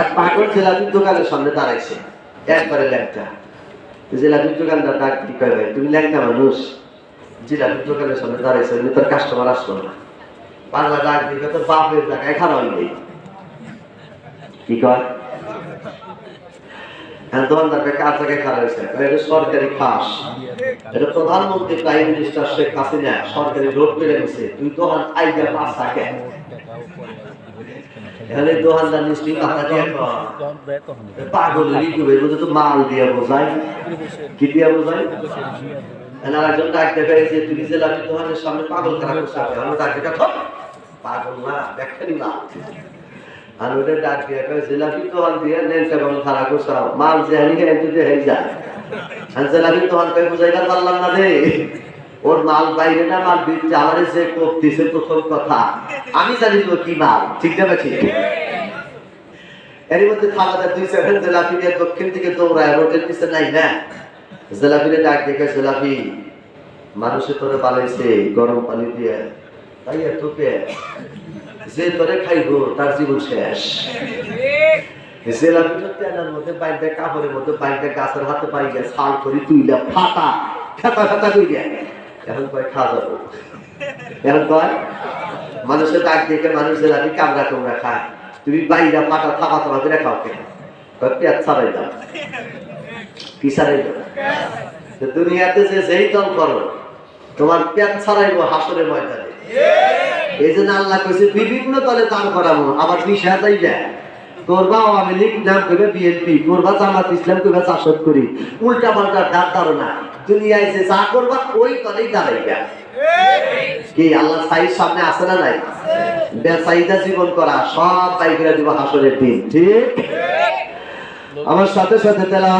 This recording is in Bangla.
এক পাগল জেলাপির দোকানের সামনে দাঁড়াইছে। একবারে ল্যাংটা। জেলাপির দোকানদার ডাক কি কয়, ভাই, তুমি ল্যাংটা মানুষ? জেলাপির দোকানের সামনে দাঁড়াইছে এমনি তোর কাস্টমার আসলো না। বাংলা ডাক দিকে তো বাপের জায়গায় খারাপ নেই। কি কয়? হ্যাঁ দোকানদারকে কার জায়গায় খারাপ হয়েছে? এটা সরকারি খাস। এটা প্রধানমন্ত্রী প্রাইম মিনিস্টার শেখ হাসিনা সরকারি রোড করে গেছে তুই দোকান আইডিয়া পাস থাকে। এখানে দোকানদার নিশ্চয়ই টাকা দিয়ে পাগল রিকুবের মধ্যে তো মাল দিয়ে বোঝায়। কি দিয়ে বোঝায়? একজন ডাক দেখা গেছে তুমি জেলাপি দোকানের সামনে পাগল করা করছে? আমি ডাক দেখা পাগল না, দেখেনি না। আর ওটা ডাক দিয়ে জেলাপি দোকান দিয়ে নেনটা কেমন খারাপ করছে মাল যে হানি খেয়ে তুই হয়ে যায়। আর জেলাপি দোকান কয়ে, বুঝাইবার পারলাম না রে। ওর মাল বাইরে না, মাল দিচ্ছে আমার যে কথা। আমি জানি তো কি মাল। ঠিক না ঠিক এর মধ্যে দুই সেভেন জেলাপি নিয়ে দক্ষিণ দিকে দৌড়ায়। রোডের পিছনে নাই না? জেলাপিরে ডাক দেখে জেলাপি, মানুষে তোরে পালাইছে, গরম পানি দিয়ে। তাই আর তোকে যে তোরে খাইবো, তার জীবন শেষ। কাপড়ের গাছের পাই তুইলা ফাটা গে এখন কয় মানুষের ডাক দেখে মানুষ জেলাপি কামড়া কামড়া খায়। তুমি বাইরা ফাটা থাপা থাপা করে খাও কেন ছাড়াই দাও। কি ছাড়াই দাও? দুনিয়াতে যে যেই দল করো, তোমার পেট ছাড়াইবো হাসরের ময়দানে। এই জন্য আল্লাহ কইছে বিভিন্ন দলে দান করাবো আবার বিষা যাইবে। করবা আওয়ামী লীগ নাম কইবে বিএনপি করবা জামাত ইসলাম কইবা চাষত করি। উল্টা পাল্টা ডাক ধারণা। দুনিয়ায় যে যা করবা ওই দলেই দাঁড়াইবে। কি আল্লাহ সাইড সামনে আসে না নাই? বেসাইদা জীবন করা সব পাইকারা দিব হাসরের দিন। ঠিক? আমার সাথে সাথে তেলা